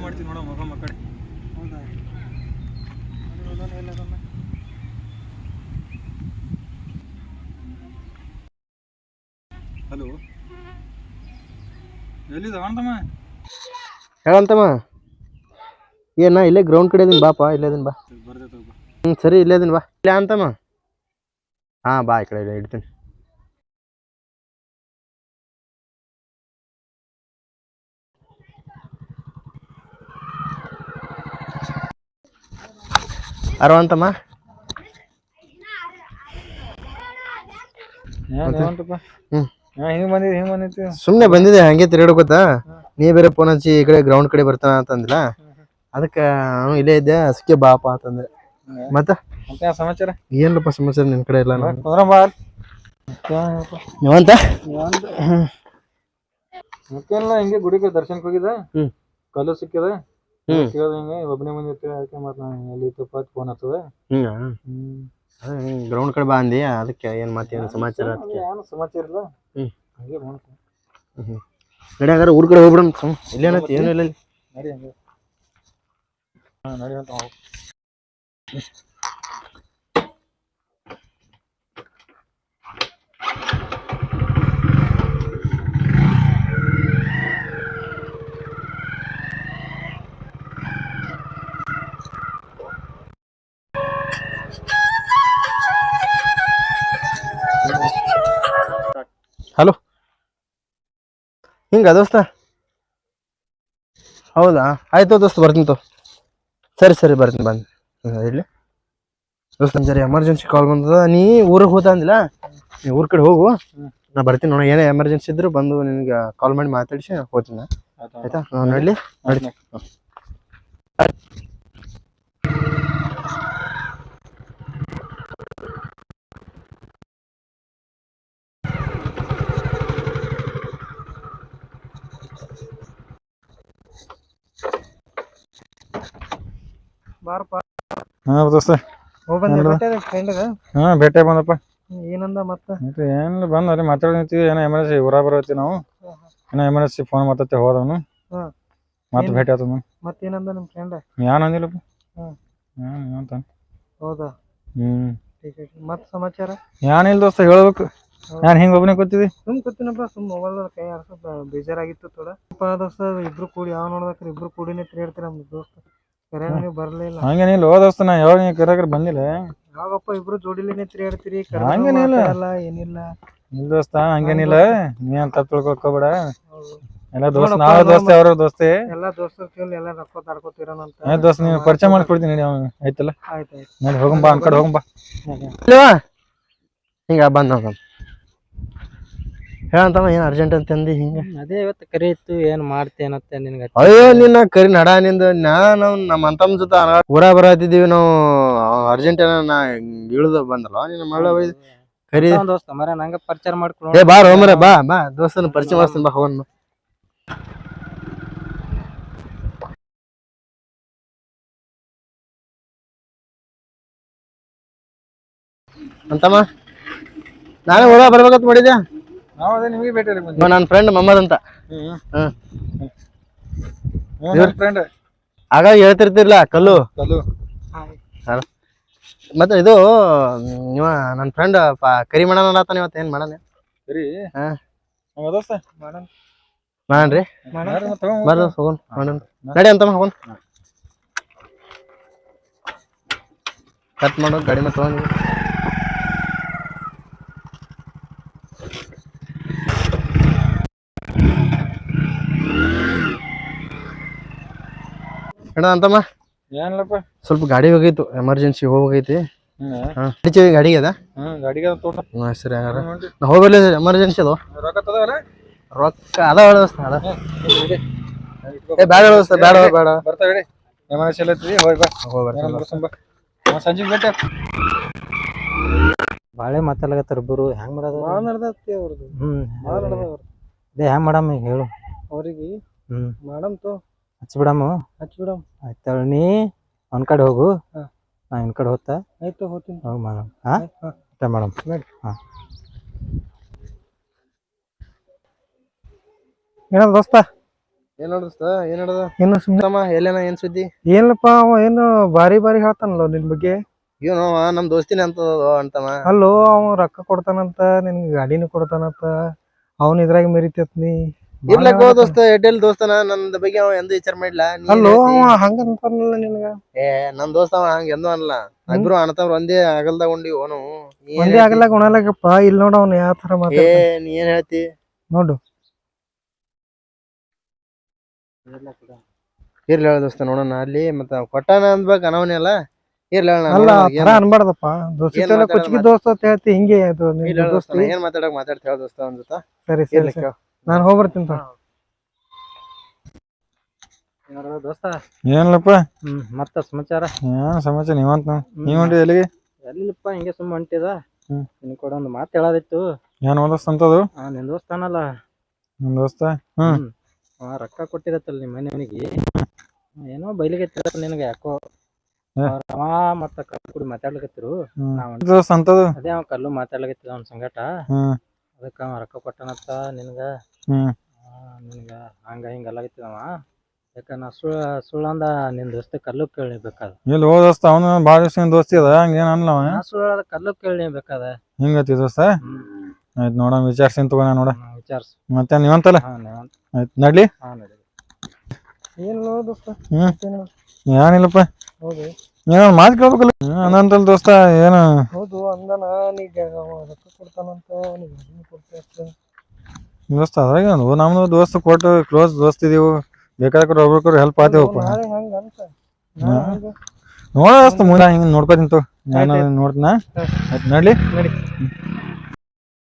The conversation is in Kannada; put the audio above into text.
ಕಡೆ. ಹೌದಾ? ಹೋದೋನು ಹೌದಾ ಹಲೋ ಎಲ್ಲಿದ ಅಂತಮ್ಮ ಹೇಳಂತಮ್ಮ ಏನ ಇಲ್ಲೇ ಗ್ರೌಂಡ್ ಕಡೆ ಇದೀನಿ ಬಾಪ ಇಲ್ಲೇ ಇದೀನಿ ಬಾ. ಬರ್ದೈತೆ ಹ್ಞೂ ಸರಿ ಇಲ್ಲೇ ಇದೀನಿ ಬಾ. ಇಲ್ಲ ಅಂತಮ್ಮ ಹಾಂ ಬಾ ಈ ಕಡೆ ಇಲ್ಲೇ ಇಡ್ತೀನಿ. ಅರವಂತಮ್ಮ? ಸುಮ್ನೆ ಬಂದಿದೆ ಹಂಗೆ ತಿರುಗಾಡ್ಕೊತ ನೀ ಬೇರೆ ಫೋನ್ ಹಚ್ಚಿ ಈ ಕಡೆ ಗ್ರೌಂಡ್ ಕಡೆ ಬರ್ತಾನ ಅಂತಂದಿಲ್ಲ. ಅದಕ್ಕೆ ಅವನು ಇಲ್ಲೇ ಇದ್ದೆ ಅದಕ್ಕೆ ಬಾಪ ಅಂತಂದೆ. ಮತ್ತೆ? ಸಮಾಚಾರ? ಏನಪ್ಪ ಸಮಾಚಾರ ನಿನ್ ಕಡೆ ಇಲ್ಲ ನಾನು ನೀವಂತ? ಮತ್ತೇನಿಲ್ಲ ಹಿಂಗೆ ಗುಡಿಗೆ ದರ್ಶನಕ್ಕೆ ಹೋಗಿದ. ಕಲ್ಲು ಸಿಕ್ಕಿದ. ಹ್ಮ್. ಕೇಳ್ದೆ ಹಿಂಗೆ? ಒಬ್ಬನೇ ಮಂದಿ ಅದಕ್ಕೆ ಮತ್ತೆ ನಾನು ಎಲ್ಲಿ ತಪ್ಪ ಫೋನ್ ಹತ್ತದ? ಹಿಂಗ? ಹ್ಞೂ ಗ್ರೌಂಡ್ ಕಡೆ ಬಾ ಅಂದಿ ಅದಕ್ಕೆ ಏನ್ ಏನು ಸಮಾಚಾರ ಅದಕ್ಕೆ? ಏನು ಸಮಾಚಾರ ಇಲ್ಲ? ಹ್ಮ್. ಹಾಗೆ ಮಾಡ್ತೀನಿ ನಡಿ ಊರ್ ಕಡೆ ಹೋಗ್ಬಿಡಮ್. ಸುಮ್ ಇಲ್ಲೇನೈತಿ ಏನು ಇಲ್ಲ ನಡಿ ಹಂಗೆ ಹಾಂ ನಡಿ ಅಂತ ಹಿಂಗ ದೋಸ್ತ? ಹೌದಾ? ಆಯ್ತು ದೋಸ್ತ ಬರ್ತೀನಿ ತೋ ಸರಿ ಸರಿ ಬರ್ತೀನಿ ಬಂದು ಇಲ್ಲಿ ದೋಸ್ತ ಸರಿ ಎಮರ್ಜೆನ್ಸಿ ಕಾಲ್ ಬಂದದ. ನೀ ಊರಿಗೆ ಹೋದ ಅಂದಿಲ್ಲ? ನೀ ಊರ್ ಕಡೆ ಹೋಗು. ನಾ ಬರ್ತೀನಿ ನೋಡ ಏನೇ ಎಮರ್ಜೆನ್ಸಿ ಇದ್ರು ಬಂದು ನಿನ್ಗೆ ಕಾಲ್ ಮಾಡಿ ಮಾತಾಡಿಸಿ ಹೋಗ್ತೀನಿ. ಆಯ್ತಾ ನೋಡ್ಲಿ. ನೋಡಿ. ನಡಿ ಬಾರಪ್ಪ. ಹಾಂ ದೋಸ್ತ. ನಡ್ದ? ಭೇಟಿ ಬಂದಪ್ಪ. ಏನಂದ ಮತ್ತ? ಮತ್ತೆ ಏನಿಲ್ಲ ಬಂದು ಮಾತಾಡ್ತೀವಿ ಏನೋ ಎಮರ್ಜೆನ್ಸಿ ಊರಾಗ ಬರತ್ತಿ ನಾವು. ಏನೋ ಎಮರ್ಜೆನ್ಸಿ ಫೋನ್ ಮಾತಾಡ್ತಿ ಹೋದವನು. ಹ್ಮ್. ಮತ್ತೆ ಏನ್? ಭೇಟಿ ಆತನು ಮತ್ತೇನಂದ ನಿಮ್ ಫ್ರೆಂಡ್ ಯಾನ್ ಅಂದಿಲ್ಲಪ್ಪ. ಹ್ಮ್. ಯಾನ್ ಅಂತ. ಹೌದಾ? ಹ್ಞೂ ಮತ್ತೆ ಸಮಾಚಾರ? ಏನಿಲ್ಲ ದೋಸ್ತ ಹೇಳ್ಬೇಕು. ನಾನು ಹಿಂಗೆ ಒಬ್ಬನೇ ಕೂತಿದ್ವಿ ಸುಮ್ ಕೂತಿನಪ್ಪ ಸುಮ್ ಮೊಬೈಲ್ ಕೈ ಆಡ್ಸ ಬೇಜಾರಾಗಿತ್ತು ತೋಡ. ದೋಸ್ತ ಇಬ್ರು ಕೂಡಿ ಯಾವ ನೋಡ್ಬೇಕ್ರಿ? ಇಬ್ರು ಕೂಡಿನೇ ಹೇಳ್ತೀನಿ ನಮ್ ದೋಸ್ತ. ಕರೆ ನೀವು ಬರ್ಲಿಲ್ಲ ಹಂಗೇನಿಲ್ಲ ಹೋದಸ್ತ ನಾ ಯಾವಾಗ ನೀವು ಕರೆಯಾಗ ಬಂದಿಲ್ಲ. ಯಾವಾಗಪ್ಪ ಇಬ್ರು ಜೋಡಿಲೇನೆ ತಿರುಗಾಡ್ತೀರಿ ಹಂಗೇನಿಲ್ಲ. ಅಲ್ಲ ಏನಿಲ್ಲ. ಇಲ್ಲ ದೋಸ್ತ ಹಂಗೇನಿಲ್ಲ ನೀ ಅಂತ ತಿಳ್ಕೊಬೇಡ ಎಲ್ಲ ದೋಸ್ತ ನಾವ್ ದೋಸ್ತ ಅವರು ದೋಸ್ತಿ? ಎಲ್ಲಾ ದೋಸ್ತರು ಕೇಳಿ ಎಲ್ಲ ರೊಕ್ಕ ತಾಡ್ಕೊತಿರೋಣಂತ ಆಯ್ತು ದೋಸ್ತ ನೀವು ಪರಿಚಯ ಮಾಡ್ಕೊಡ್ತೀನಿ ನೋಡಿ ಅವ್ನು ಆಯ್ತಲ್ಲ? ಆಯ್ತು ಆಯ್ತು. ನೋಡಿ ಹೋಗಂಬ ಆ ಕಡೆ ಹೋಗಂಬ ಹಿಂಗ ಬಂದ ಹೇಳಂತಮ್ಮ ಏನ್ ಅರ್ಜೆಂಟ್ ಅಂತ ಅಂದಿ ಹಿಂಗ? ಅದೇ ಇವತ್ತು ಕರೆ ಇತ್ತು ಏನ್ ಮಾಡ್ತೇನತ್ತೆ ನಿನ್ಗ ಅಯ್ಯೋ ನಿನ್ನ ಕರಿ ನಡ ನಿಂದ. ನಾನು ನಮ್ಮ ಅಂತಮ್ ಜೊತೆ ಅನ- ಊರ ಬರತ್ತಿದ್ದೀವಿ ನಾವು. ಅರ್ಜೆಂಟ್ ನಾ ಇಳಿದ ಬಂದಲ್ಲ ನಿನ್ನ ಮಳೆ ಕರಿ ದೋಸ್ತ ಮರ ನಂಗ ಪರಿಚಯ ಮಾಡ್ಕೊಂಡು. ಏ ಬಾ ರೋಮರ ಬಾ ಬಾ ದೋಸ್ತನ ಪರಿಚಯ ಮಾಡ್ತೀನಿ ಬಾ ಹೋಗೋಣ ಅಂತಮ್ಮ ನಾನೇ ಊರ ಬರ್ಬೇಕಂತ ಮಾಡಿದ್ದೆ ನಾವು ಅದೇ ನಿಮಗೆ ಭೇಟಿ ಆಗಿ ಬಂದ್ವಿ. ನನ್ನ ಫ್ರೆಂಡ್ ಮಮ್ಮದ್ ಅಂತ. ಹ್ಮ್. ನನ್ನ ಫ್ರೆಂಡ್ ಆಗ ಹೇಳ್ತಿರ್ತಿರ್ಲ ಕಲ್ಲು. ಕಲ್ಲು. ಮತ್ತೆ ಇದು ಇವ ನನ್ನ ಫ್ರೆಂಡ್ ಕರಿ ಮಾಡೋಣ ಇವತ್ತು ಏನ್ ಮಾಡಣ ಸರಿ ಹಾ. ಹಂಗ ದೋಸ್ತ? ಮಾಡೋಣ ಮಾಡ್ರಿ ಬರ್ರಿ ಹೋಗೋಣ. ಮಾಡೋಣ ನಡಿ ಅಂತಮ್ಮ ಹೋಗೋಣ. ಕಟ್ ಮಾಡೋ ಗಾಡಿ ಮತ್ತೆ ಅಣ್ಣ ಅಂತಮ್ಮ? ಏನಿಲ್ಲಪ್ಪ. ಸ್ವಲ್ಪ ಗಾಡಿ ಹೋಗೈತು ಎಮರ್ಜೆನ್ಸಿ ಹೋಗೈತಿ. ಹಾ ನಡಿತೀವಿ ಗಾಡಿಗೆ ಅದ? ಹ್ಮ್ ಗಾಡಿಗೆ ತೋಟ. ಹ್ಞೂ ಸರಿ ಹಂಗಾರ ನಾ ಹೋಗಲ್ಲ ಎಮರ್ಜೆನ್ಸಿ ಅದು. ರೊಕ್ಕ ತದವಲ್ಲ ರೊಕ್ಕ ಅದ ವ್ಯವಸ್ಥೆ ಅದ. ಏ ಬೇಡ ಬೇಡ ಬೇಡ. ಎಮರ್ಜೆನ್ಸಿ ಎಲ್ಲ ಐತಿ ಹೋಗಿ ಬಾ. ಬಾಳೆ ಮಾತಾಡ್ಲಾಗತ್ತಾರ ಇಬ್ಬರು ಹೆಂಗ್ ಮಾಡೋದು ಭಾಳ ನಡ್ದೈತಿ ಅವ್ರದ್ದು ಹ್ಮ್. ಭಾಳ ನಡ್ದವ್ರು ಅದೇ ಹೆಂಗ್ ಮಾಡಮ್ಮ ಈಗ ಹೇಳು. ಅವ್ರಿಗೆ ಹ್ಮ್. ಮಾಡಮ್ ತೋ. ಹಚ್ಬಿಡಮ್ಮ. ಹಚ್ಬಿಡಮ್ ಆಯ್ತಾಳ ನೀ ಒಂದ್ ಕಡೆ ಹೋಗು. ಹಾ. ನಾ ಇನ್ ಕಡೆ ಹೋಗ್ತಾ. ಆಯ್ತು ಹೋಗ್ತೀನಿ. ಹೋಗಿ ಮಾಡಮ್ ಹಾ. ಮಾಡಮ್ ನಡಿ. ಹಾ. ಏನದ ದೋಸ್ತ? ಏನ್ ನಡ್ದಸ್ತ ಏನ್ ನಡ್ದ ಏನು ಸುಮ್ಮನೆ ತಮ್ಮ ಎಲ್ಲೇನ ಏನ್ ಸುದ್ದಿ? ಏನಪ್ಪ ಅವ ಏನು ಬಾರಿ ಬಾರಿ ಹೇಳ್ತಾನಲ್ಲ ನಿನ್ ಬಗ್ಗೆ. ಏನೋ ನಮ್ ದೋಸ್ತಿನ ಅಂತ ಅಂತಮ್ಮ. ಅಲ್ಲೋ ಅವ ರೊಕ್ಕ ಕೊಡ್ತಾನಂತ ನಿನ್ಗೆ ಗಾಡಿನೂ ಕೊಡ್ತಾನಂತ ಅವನ್ ಇದ್ರಾಗ ಮೆರಿತೈತ್ ನೀ. ಇರ್ಲಕ್ ಹೋ ದೋಸ್ತ ಎಡ್ಡೆಲ್ ದೋಸ್ತನ ನಂದ ಬಗ್ಗೆ ಅವ ಎಂದ ವಿಚಾರ ಏನ್ ಅಲ್ಲೋ ಹಂಗಂತಾನಲ್ಲ ನಿನ್ಗ? ಏ ನನ್ ದೋಸ್ತ ಅವ ಹಂಗ ಎಂದೂ ಅನ್ಲ ಇಬ್ರು ಅಣ್ಣತವ್ರ ಒಂದೇ ಅಗಲ್ದಾಗ ಉಂಡಿ ಓನು. ಒಂದೇ ಹೇಳ್ತಿ? ಉಣಲಕಪ್ಪ ಇಲ್ಲಿ ನೋಡ ಅವ್ನ ಯಾವ ತರ ಏ ಮಾತಾಡ್ತಾನ. ನೀ ಏನ್ ಹೇಳ್ತಿ? ನೋಡು. ಇರ್ಲಿ ಹೇಳ ದೋಸ್ತ ನೋಡೋಣ. ಅಲ್ಲಿ ಮತ್ತ ಕೊಟ್ಟಾನ ಅನ್ಬೇಕ ಅನವನೇ ಅಲ್ಲ? ಇರ್ಲಿ ಹೇಳ ಅಲ್ಲ ತರ ಅನ್ಬಾರ್ದಪ್ಪ. ದೋಸ್ತಿ ಮಾತಾಡೋದು ದೋಸ್ತ ಅಂತ ಹೇಳ್ತಿ ಹಿಂಗೆ ಅದು ದೋಸ್ತಿ ಏನ್ ಮಾತಾಡಕ್ ಮಾತಾಡ್ತ ಹೇಳ ದೋಸ್ತ ಒಂದ್ ಜೊತೆ. ಸರಿ ಸರಿ ನಾನು ಹೋಗ್ಬರ್ತೀನಿ. ದೋಸ್ತ? ಏನಿಲ್ಲಪ್ಪ ಹ್ಮ್ ಮತ್ತ ಸಮಾಚಾರ? ಏನ್ ಸಮಾಚಾರ ನೀವಂತ? ನಾವು ನೀವ್ ಹೊಂಟಿ ಎಲ್ಲಿಗೆ? ಎಲ್ಲಿಲ್ಲಪ್ಪ ಹಿಂಗೆ ಸುಮ್ಮ ಹೊಂಟಿದ. ಹ್ಮ್. ನಿನ್ ಕೂಡ ಒಂದು ಮಾತು ಹೇಳೋದಿತ್ತು. ಏನ್ ಓದಸ್ತ ಅಂತದು? ಆ ನಿನ್ ದೋಸ್ತಾನಲ್ಲ ನಮ್ ದೋಸ್ತ? ಹ್ಮ್. ಹ್ಮ್. ಅವ ರೊಕ್ಕ ಕೊಟ್ಟಿರತ್ತಲ್ಲ ನಿಮ್ಮ ಮನೆಯವನಿಗೆ. ಏನೋ ಬೈಲಿಗೆ ನಿನಗೆ ಯಾಕೋ. ಹಾ. ಅವ್ರ ಅವ ಮತ್ತ ಕಲ್ಲು ಕೂಡಿ ಮಾತಾಡ್ಲಿಕತ್ತಿರು. ಹ್ಮ್. ನಾವ್ ದೋಸ್ತ ಅಂತದು? ಅದೇ ಅವ ಕಲ್ಲು ಮಾತಾಡ್ಲಿಕತ್ತಿದ ಅವ್ನ ಸಂಗಟ. ಹ್ಮ್. ಅದಕ್ಕ ಅವ ರೊಕ್ಕ ಕೊಟ್ಟನತ್ತ ನಿನಗ. ಹ್ಮ್. ಹಂಗೆ ನಿನಗ ಹಂಗ ಹಿಂಗ ಅವ. ಯಾಕ ನಾ ಸುಳ್ಳು ಸುಳ್ಳಂದ ನಿನ್ನ ದೋಸ್ತ ಕಲ್ಲು ಕೇಳಿಬೇಕಾದ ಇಲ್ಲಿ ಹೋ ದೋಸ್ತ? ಅವನು ಭಾಳ ದಿವಸ ದೋಸ್ತಿ ಅದ ಹಂಗೇನು ಅನ್ಲ ಅವ ನಾ ಸುಳ್ಳ ಕಲ್ಲು ಕೇಳಬೇಕಾದ ಹಿಂಗತಿ ದೋಸ್ತ? ಆಯ್ತು ಆಯ್ತ್ ನೋಡ ವಿಚಾರ್ಸಿನ್ ತಗೋಣ ನೋಡ. ವಿಚಾರ್ಸು. ಮತ್ತೆ ನೀವಂತಲ್ಲ? ಹಾಂ ನೀವು ಆಯ್ತ್ ನಡ್ಲಿ. ಹಾ ನಡಿ ಏನ್ ದೋಸ್ತ? ಹ್ಮ್? ಏನಿಲ್ಲಪ್ಪ. ಹೌದು. ಏನೋ ಮಾತು ಕೇಳ್ಬೇಕಲ್ಲ? ಹ್ಮ್, ಅನಂತಲ್ ದೋಸ್ತ ಏನು? ಹೌದು ಅಂದನ ನೀಗ ರೊಕ್ಕ ಕೊಡ್ತಾನಂತ ನೀವ್ ಗಾಡಿನೂ ಕೊಡ್ತೀಯಂತ. ದೋಸ್ತ ಅದ್ರಾಗ ಒಂದು ನಮ್ದು ದೋಸ್ತ ಕೊಟ್ಟು ಕ್ಲೋಸ್ ದೋಸ್ತ ಇದೀವು. ಬೇಕಾದ್ರೆ ಒಬ್ಬರು ಹೆಲ್ಪ್ ಆತೇವಪ್ಪ. ಹಂಗ ಅಂತ. ನೋಡ ದೋಸ್ತ ಮುಂದೆ ಹಿಂಗೆ ನೋಡ್ಕೊತೀನಿ ತಗೋ. ನಾನು. ನೋಡ್ತೀನ? ಆಯ್ತು ಆಯ್ತ್ ನಡಿ.